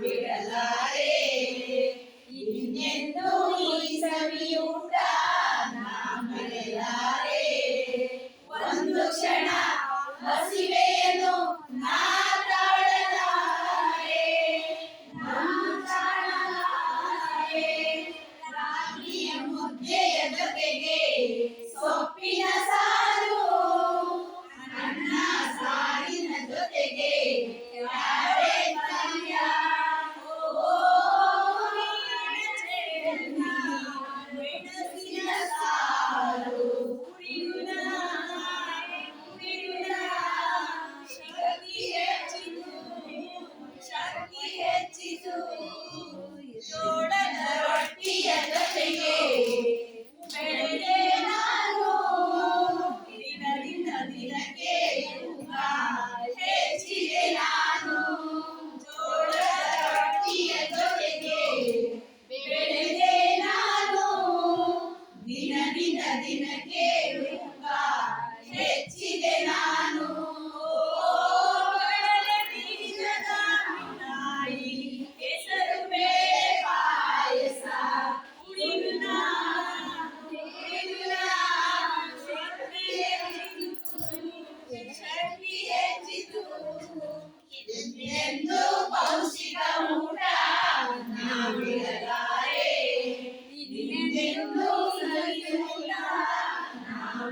ಬಿಡಲಾರೆ ಇನ್ನೆಂದು ಈ ಸವಿಯೂಟ ನಾ ಮರೆಯಾರೆ ಒಂದು ಕ್ಷಣ ಹಸಿವೆಯನ್ನು ನಾ ತಾಳಲಾರೆ ನಾ ತಾಳಲಾರೆ ರಾಗಿಯ ಮುದ್ದೆಯ ಜೊತೆಗೆ ಸೊಪ್ಪಿನ ಸಾರು, ಅನ್ನ ಸಾರಿನ ಜೊತೆಗೆ Jesus. Jesus.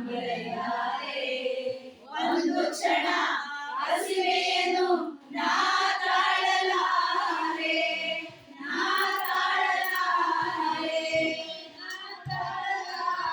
Yeah.